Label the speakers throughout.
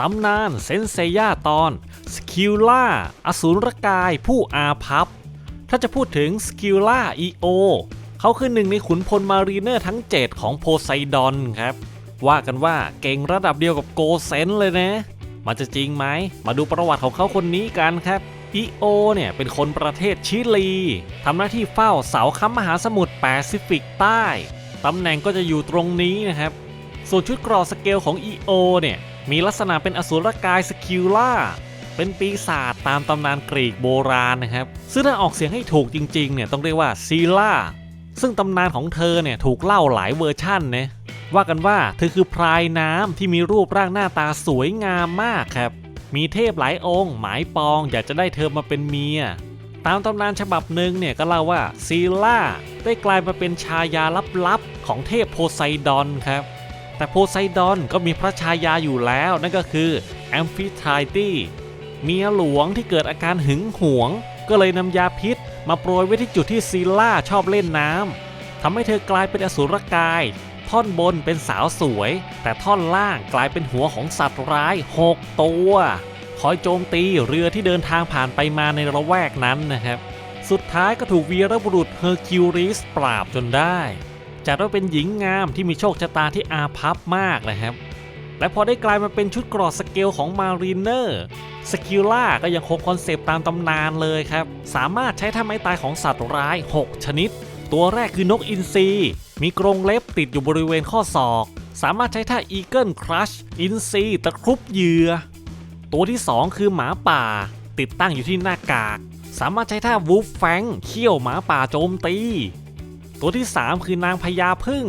Speaker 1: ตำนานเซนเซย่าตอน สกิลล่า อสูรกายผู้อาภัพถ้าจะพูดถึงสกิลล่าอีโอเขาคือหนึ่งในขุนพลมารีเนอร์ทั้ง 7 ของโพไซดอนครับ ว่ากันว่าเก่งระดับเดียวกับโกเซนเลยนะ มันจะจริงไหม มาดูประวัติของเขาคนนี้กันครับอีโอเนี่ยเป็นคนประเทศชิลีทำหน้าที่เฝ้าเสาค้ำมหาสมุทรแปซิฟิกใต้ตำแหน่งก็จะอยู่ตรงนี้นะครับ ส่วนชุดกรอสเกลของ EO เนี่ย มีลักษณะเป็นอสูรกายสกิลล่า เป็นปีศาจตามตำนานกรีกโบราณนะครับ ซึ่งถ้าออกเสียงให้ถูกจริงๆเนี่ยต้องเรียกว่าซีล่า ซึ่งตำนานของเธอเนี่ยถูกเล่าหลายเวอร์ชั่นนะว่ากันว่าเธอคือพรายน้ำที่มีรูปร่างหน้าตาสวยงามมากครับ มีเทพหลายองค์ หมายปองอยากจะได้เธอมาเป็นเมีย ตามตำนานฉบับหนึ่งเนี่ยก็เล่าว่าซีล่าได้กลายมาเป็นชายาลับๆของเทพโพไซดอนครับ แต่โพไซดอนก็มีพระชายาอยู่แล้วนั่นก็คือแอมฟิทายตีเมียหลวงที่เกิดอาการหึงหวง ก็เลยนำยาพิษ มาโปรยไว้ที่จุดที่ซีล่าชอบเล่นน้ำทำให้เธอกลายเป็นอสูรกาย ท่อนบนเป็นสาวสวย แต่ท่อนล่างกลายเป็นหัวของสัตว์ร้าย6ตัว คอยโจมตีเรือที่เดินทางผ่านไปมาในระแวกนั้นนะครับ สุดท้ายก็ถูกวีรบุรุษเฮอร์คิวริสปราบจนได้ จัดว่าเป็นหญิงงามที่มีโชคชะตาที่อาภัพมากนะครับ และพอได้กลายมาเป็นชุดกรอสเกลของมารีเนอร์สกิลล่าก็ยังคงคอนเซปต์ตามตำนานเลยครับ สามารถใช้ท่าไม้ตายของสัตว์ร้าย 6 ชนิด ตัวแรกคือนกอินทรีมีกรงเล็บติดอยู่บริเวณข้อศอก สามารถใช้ท่าอีเกิลครัชอินทรีตะครุบเหยื่อ ตัวที่ 2 คือหมาป่า ติดตั้งอยู่ที่หน้ากาก สามารถใช้ท่าวูฟแฟงเขี้ยวหมาป่าโจมตี ตัวที่ 3 คือนางพญาพึ่ง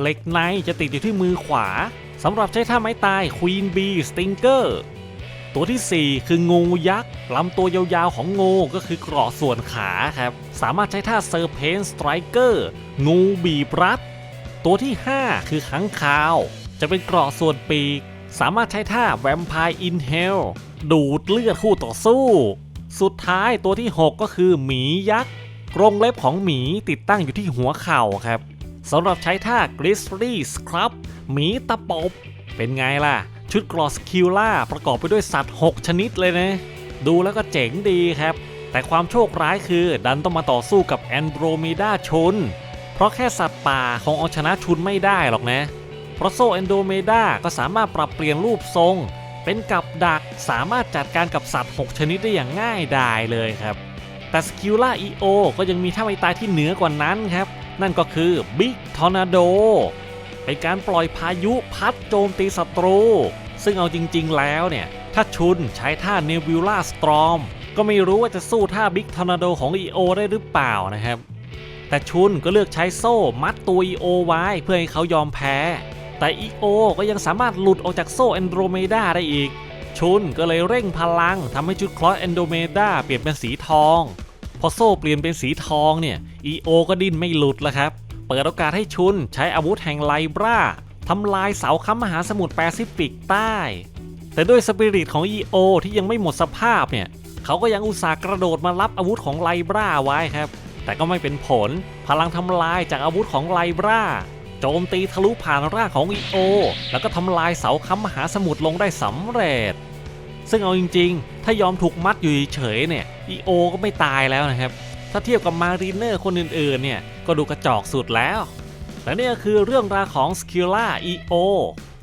Speaker 1: เหล็กในจะติดอยู่ที่มือขวาสำหรับใช้ท่าไม้ตายควีนบีสติงเกอร์ตัวทีสี่ 4 คืองูยักษ์ลำตัวยาวๆของงูก็คือเกราะส่วนขาครับ สามารถใช้ท่าเซอร์เพนสไตรเกอร์งูบีบรัด ตัวที่ 5 คือขังคาว จะเป็นเกราะส่วนปีก สามารถใช้ท่าแวมไพร์อินเฮลดูดเลือดคู่ต่อสู้ สุดท้ายตัวที่ 6 ก็คือหมียักษ์ กรงเล็บของหมีติดตั้งอยู่ที่หัวเข่าครับสำหรับใช้ท่ากริสลี่สครับหมีตะปบ เป็นไงล่ะ ชุดกรอสคิลล่าประกอบไปด้วยสัตว์ 6 ชนิดเลยนะ ดูแล้วก็เจ๋งดีครับ แต่ความโชคร้ายคือดันต้องมาต่อสู้กับแอนโดรเมดาชน เพราะแค่สัตว์ป่าคงเอาชนะชุนไม่ได้หรอกนะ เพราะโซแอนโดเมดาก็สามารถปรับเปลี่ยนรูปทรง เป็นกับดักสามารถจัดการกับสัตว์ 6 ชนิดได้อย่างง่ายดายเลยครับ แต่สกิลล่า EO ก็ยังมีท่าไม้ตายที่เหนือกว่านั้นครับ นั่นก็คือ Big Tornado เป็นการปล่อยพายุพัดโจมตีศัตรู ซึ่งเอาจริงๆแล้วเนี่ย ถ้าชุนใช้ท่า Nebula Storm ก็ไม่รู้ว่าจะสู้ท่า Big Tornado ของ EO ได้หรือเปล่านะครับ แต่ชุนก็เลือกใช้โซ่มัดตัว EO ไว้เพื่อให้เขายอมแพ้ แต่ EO ก็ยังสามารถหลุดออกจากโซ่แอนโดรเมดาได้อีก ชุนก็เลยเร่งพลังทำให้ชุดคลอสแอนโดเมดาเปลี่ยนเป็นสีทอง พอโซ่เปลี่ยนเป็นสีทองเนี่ย EO ก็ดิ้นไม่หลุดแล้วครับ เปิดโอกาสให้ชุนใช้อาวุธแห่งไลบราทำลายเสาค้ำมหาสมุทรแปซิฟิกใต้ แต่ด้วยสปิริตของ EO ที่ยังไม่หมดสภาพเนี่ยเขาก็ยังอุตส่าห์กระโดดมารับอาวุธของไลบราไว้ครับ แต่ก็ไม่เป็นผลพลังทำลายจากอาวุธของไลบราโจมตีทะลุผ่านร่างของ EO แล้วก็ทำลายเสาค้ำมหาสมุทรลงได้สำเร็จ ซึ่งเอาจริง ๆ ถ้ายอมถูกมัดอยู่เฉยๆเนี่ย EO ก็ไม่ตายแล้วนะครับ ถ้าเทียบกับมารีเนอร์คนอื่นๆเนี่ยก็ดูกระจอกสุดแล้ว และนี่ก็คือเรื่องราวของ s k i l l a EO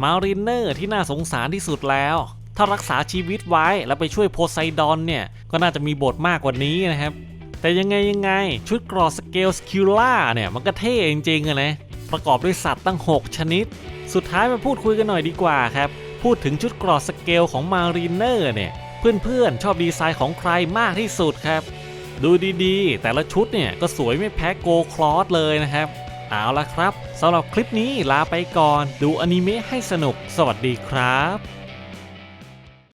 Speaker 1: มารีเนอร์ที่น่าสงสารที่สุดแล้ว ถ้ารักษาชีวิตไว้แล้วไปช่วยโพไซดอนเนี่ยก็น่าจะมีบทมากกว่านี้นะครับแต่ยังไงยังไงชุดกรอสเกลสคิลล่าเนี่ยมันก็เท่จริงๆอะนะประกอบด้วยสัตว์ตั้ง 6 ชนิด สุดท้ายมาพูดคุยกันหน่อยดีกว่าครับ พูดถึงชุดกรอสเกลของมารีเนอร์เนี่ย เพื่อนๆ ชอบดีไซน์ของใครมากที่สุดครับ ดูดีๆ แต่ละชุดเนี่ย ก็สวยไม่แพ้โกคลอสเลยนะครับ เอาละครับสำหรับคลิปนี้ลาไปก่อน ดูอนิเมะให้สนุก สวัสดีครับ